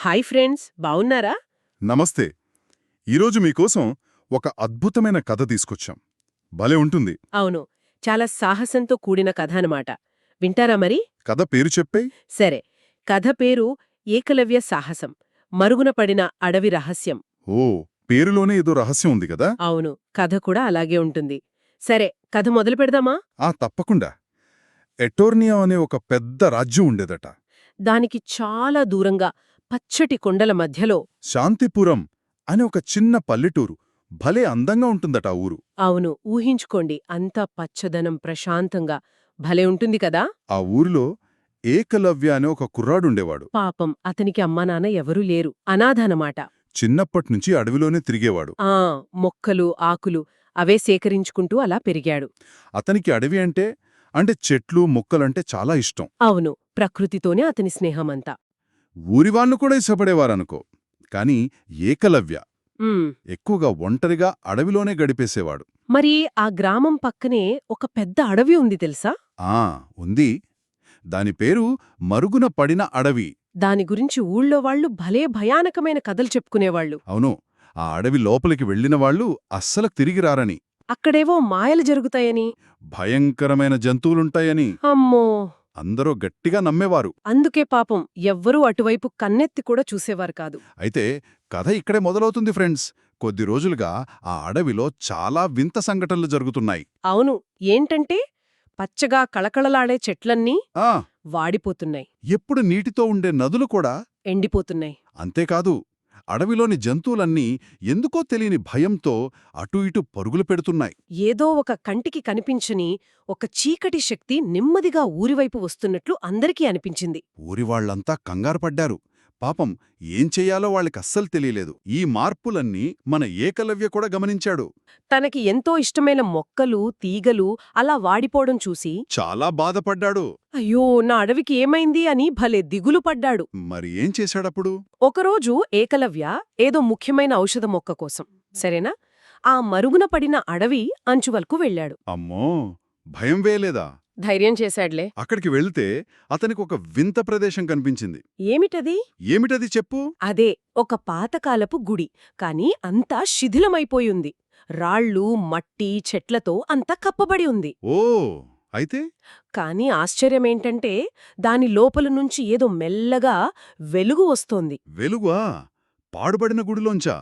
Hi friends బావున్నారా? నమస్తే. ఈరోజు మీకోసం ఒక అద్భుతమైన కథ తీసుకొచ్చాం. భలే ఉంటుంది. అవును చాలా సాహసంతో కూడిన కథ అనమాట వింటారా మరి? కథ పేరు చెప్పే సరే కథ పేరు ఏకలవ్య సాహసం మరుగున పడిన అడవి రహస్యం. ఓ పేరులోనే ఏదో రహస్యం ఉంది కదా? అవును కథ కూడా అలాగే ఉంటుంది. సరే కథ మొదలు పెడదామా? ఆ తప్పకుండా. ఎటోర్నియా అనే ఒక పెద్ద రాజ్యం ఉండేదట. దానికి చాలా దూరంగా పచ్చటి కొండల మధ్యలో. శాంతిపురం అనే ఒక చిన్న పల్లెటూరు భలే అందంగా ఉంటుందట ఊరు. అవును ఊహించుకోండి అంతా పచ్చదనం ప్రశాంతంగా భలే ఉంటుంది కదా? ఆ ఊరిలో ఏకలవ్య అనే ఒక కుర్రాడుండేవాడు. పాపం అతనికి అమ్మా నాన్న ఎవరూ లేరు అనాథనమాట. చిన్నప్పట్నుంచి అడవిలోనే తిరిగేవాడు. ఆ మొక్కలు ఆకులు అవే సేకరించుకుంటూ అలా పెరిగాడు. అతనికి అడవి అంటే అంటే చెట్లు మొక్కలంటే చాలా ఇష్టం. అవును ప్రకృతితోనే అతని స్నేహమంతా. ఊరివాళ్ళు కూడా ఇష్టపడేవారనుకో. కాని ఏకలవ్య. ఎక్కువగా ఒంటరిగా అడవిలోనే గడిపేసేవాడు. మరి ఆ గ్రామం పక్కనే ఒక పెద్ద అడవి ఉంది తెలుసా? ఆ ఉంది. దాని పేరు మరుగున పడిన అడవి. దాని గురించి ఊళ్ళో వాళ్ళు భలే భయానకమైన కథలు చెప్పుకునేవాళ్ళు. అవును. ఆ అడవి లోపలికి వెళ్ళిన వాళ్ళు అస్సలు తిరిగి రారని. అక్కడేవో మాయలు జరుగుతాయని. భయంకరమైన జంతువులుంటాయని. అమ్మో! అందరూ గట్టిగా నమ్మేవారు. అందుకే పాపం ఎవ్వరూ అటువైపు కన్నెత్తి కూడా చూసేవారు కాదు. అయితే కథ ఇక్కడే మొదలవుతుంది ఫ్రెండ్స్. కొద్ది రోజులుగా ఆ అడవిలో చాలా వింత సంఘటనలు జరుగుతున్నాయి. అవును ఏంటంటే పచ్చగా కళకళలాడే చెట్లన్నీ ఆ! వాడిపోతున్నాయి. ఎప్పుడు నీటితో ఉండే నదులు కూడా ఎండిపోతున్నాయి. అంతేకాదు అడవిలోని జంతువులన్నీ ఎందుకో తెలియని భయంతో అటూ ఇటు పరుగులు పెడుతున్నాయి. ఏదో ఒక కంటికి కనిపించని ఒక చీకటి శక్తి నెమ్మదిగా ఊరివైపు వస్తున్నట్లు అందరికీ అనిపించింది. ఊరివాళ్ళంతా కంగారు పడ్డారు. పాపం ఏం చెయ్యాలో వాళ్ళకస్సలు తెలియలేదు. ఈ మార్పులన్నీ మన ఏకలవ్య కూడా గమనించాడు. తనకి ఎంతో ఇష్టమైన మొక్కలు తీగలు అలా వాడిపోవడం చూసి చాలా బాధపడ్డాడు. అయ్యో నా అడవికి ఏమైంది అని భలే దిగులు పడ్డాడు. మరి ఏం చేశాడప్పుడు? ఒకరోజు ఏకలవ్య ఏదో ముఖ్యమైన ఔషధ మొక్క కోసం సరేనా? ఆ మరుగున పడిన అడవి అంచువల్కు వెళ్ళాడు. అమ్మో భయం వేయలేదా? ధైర్యం చేశాడ్లే. అక్కడికి వెళ్తే అతనికి ఒక వింత ప్రదేశం కనిపించింది. ఏమిటది? ఏమిటది చెప్పు? అదే ఒక పాతకాలపు గుడి కాని అంతా శిథిలమైపోయుంది. రాళ్ళు మట్టి చెట్లతో అంతా కప్పబడి ఉంది. ఓ అయితే? కాని ఆశ్చర్యమేంటంటే దాని లోపల నుంచి ఏదో మెల్లగా వెలుగు వస్తోంది. వెలుగా పాడుబడిన గుడిలోంచా?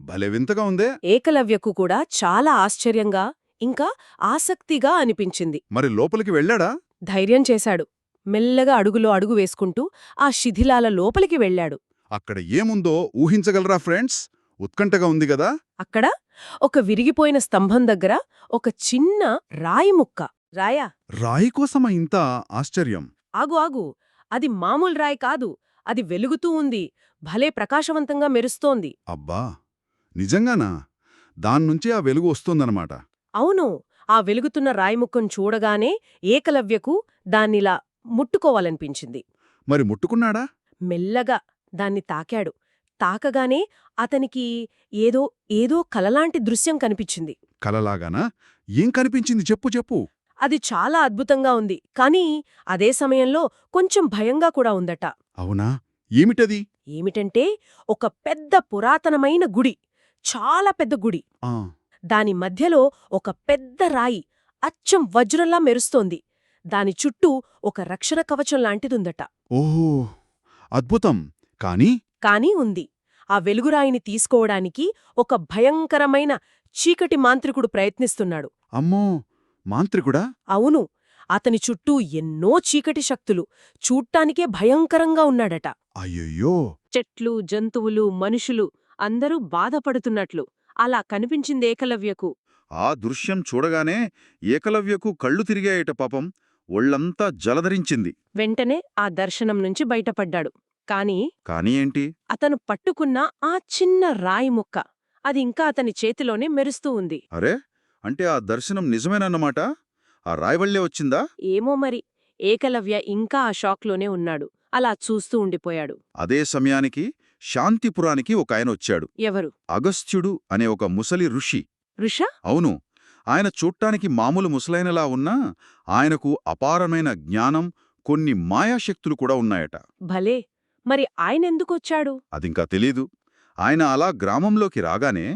భలే వింతగా ఉందే. ఏకలవ్యకు కూడా చాలా ఆశ్చర్యంగా ఇంకా ఆసక్తిగా అనిపించింది. మరి లోపలికి వెళ్ళాడా? ధైర్యం చేశాడు. మెల్లగా అడుగులో అడుగు వేసుకుంటూ ఆ శిథిలాల లోపలికి వెళ్ళాడు. అక్కడ ఏముందో ఊహించగలరా ఫ్రెండ్స్? ఉత్కంఠగా ఉంది గదా అక్కడ ఒక విరిగిపోయిన స్తంభం దగ్గర ఒక చిన్న రాయి ముక్క. రాయా? రాయి కోసమా ఇంత ఆశ్చర్యం? ఆగు ఆగు. అది మామూలు రాయి కాదు. అది వెలుగుతూ ఉంది. భలే ప్రకాశవంతంగా మెరుస్తోంది. అబ్బా! నిజంగానా? దాన్నుంచి ఆ వెలుగు వస్తోందనమాట అవును ఆ వెలుగుతున్న రాయి ముక్కను చూడగానే ఏకలవ్యకు దాన్నిలా ముట్టుకోవాలనిపించింది. మరి ముట్టుకున్నాడా? మెల్లగా దాన్ని తాకాడు. తాకగానే అతనికి ఏదో ఏదో కలలాంటి దృశ్యం కనిపించింది. కలలాగానా? ఏం కనిపించింది? చెప్పు చెప్పు. అది చాలా అద్భుతంగా ఉంది. కానీ అదే సమయంలో కొంచెం భయంగా కూడా ఉందట. అవునా? ఏమిటది? ఏమిటంటే ఒక పెద్ద పురాతనమైన గుడి. చాలా పెద్ద గుడి. దాని మధ్యలో ఒక పెద్ద రాయి అచ్చం వజ్రంలా మెరుస్తోంది. దాని చుట్టూ ఒక రక్షణ కవచం లాంటిదుందట. ఓహో! అద్భుతం! కాని? కానీ ఉంది. ఆ వెలుగురాయిని తీసుకోవడానికి ఒక భయంకరమైన చీకటి మాంత్రికుడు ప్రయత్నిస్తున్నాడు. అమ్మో! మాంత్రికుడా? అవును. అతని చుట్టూ ఎన్నో చీకటి శక్తులు. చూడ్టానికే భయంకరంగా ఉన్నాడట. అయ్యయ్యో! చెట్లు జంతువులు మనుషులు అందరూ బాధపడుతున్నట్లు. అలా కనిపించింది ఏకలవ్యకు. ఆ దృశ్యం చూడగానే ఏకలవ్యకు కళ్ళు తిరిగాయట పాపం. ఒళ్ళంతా జలధరించింది. వెంటనే ఆ దర్శనం నుంచి బయటపడ్డాడు. కాని కాని ఏంటి? అతను పట్టుకున్న ఆ చిన్న రాయి ముక్క అది ఇంకా అతని చేతిలోనే మెరుస్తూ ఉంది. అరే! అంటే ఆ దర్శనం నిజమేనన్నమాట? ఆ రాయవళ్ళే వచ్చిందా? ఏమో మరి. ఏకలవ్య ఇంకా ఆ షాక్లోనే ఉన్నాడు. అలా చూస్తూ ఉండిపోయాడు. అదే సమయానికి శాంతిపురానికి ఒక ఆయన వచ్చాడు. ఎవరు? అగస్త్యుడు అనే ఒక ముసలి ఋషి. ఋష? అవును. ఆయన చూట్టానికి మామూలు ముసలైనలా ఉన్నా ఆయనకు అపారమైన జ్ఞానం కొన్ని మాయాశక్తులు కూడా ఉన్నాయట. భలే! మరి ఆయనెందుకొచ్చాడు? అదింకా తెలీదు. ఆయన అలా గ్రామంలోకి రాగానే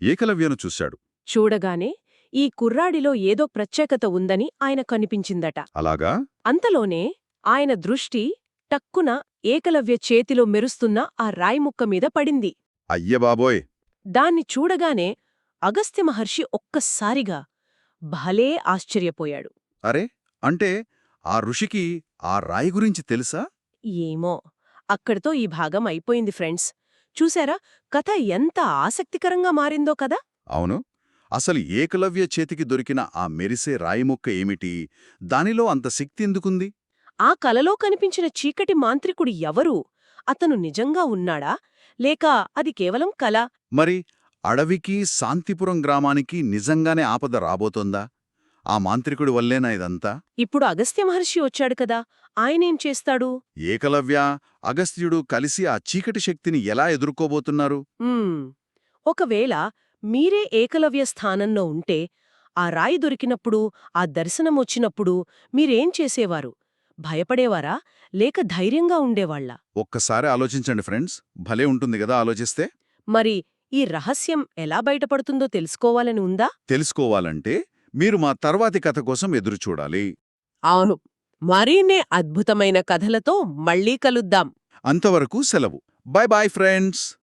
ఏకలవ్యను చూశాడు. చూడగానే ఈ కుర్రాడిలో ఏదో ప్రత్యేకత ఉందని ఆయన కనిపించిందట. అలాగా? అంతలోనే ఆయన దృష్టి టక్కున ఏకలవ్య చేతిలో మెరుస్తున్న ఆ రాయిముక్క మీద పడింది. అయ్య బాబోయ్! దాన్ని చూడగానే అగస్త్య మహర్షి ఒక్కసారిగా భలే ఆశ్చర్యపోయాడు. అరే! అంటే ఆ ఋషికి ఆ రాయి గురించి తెలుసా? ఏమో! అక్కడితో ఈ భాగం అయిపోయింది ఫ్రెండ్స్. చూశారా కథ ఎంత ఆసక్తికరంగా మారిందో కదా! అవును. అసలు ఏకలవ్య చేతికి దొరికిన ఆ మెరిసే రాయి ముక్క ఏమిటి? దానిలో అంత శక్తి ఎందుకుంది? ఆ కలలో కనిపించిన చీకటి మాంత్రికుడు ఎవరు? అతను నిజంగా ఉన్నాడా? లేక అది కేవలం కల? మరి అడవికి శాంతిపురం గ్రామానికి నిజంగానే ఆపద రాబోతోందా? ఆ మాంత్రికుడి వల్లేనా ఇదంతా? ఇప్పుడు అగస్త్య మహర్షి వచ్చాడు కదా ఆయనేం చేస్తాడు? ఏకలవ్య అగస్త్యుడు కలిసి ఆ చీకటి శక్తిని ఎలా ఎదుర్కోబోతున్నారు. ఒకవేళ మీరే ఏకలవ్య స్థానంలో ఉంటే ఆ రాయి దొరికినప్పుడు ఆ దర్శనమొచ్చినప్పుడు మీరేం చేసేవారు? భయపడేవారా? లేక ధైర్యంగా ఉండేవాళ్ళ? ఒక్కసారి ఆలోచించండి ఫ్రెండ్స్. భలే ఉంటుంది కదా ఆలోచిస్తే. మరి ఈ రహస్యం ఎలా బయటపడుతుందో తెలుసుకోవాలని ఉందా? తెలుసుకోవాలంటే మీరు మా తర్వాతి కథ కోసం ఎదురుచూడాలి అవును. మరీనే అద్భుతమైన కథలతో మళ్ళీ కలుద్దాం. అంతవరకు సెలవు. Bye bye friends.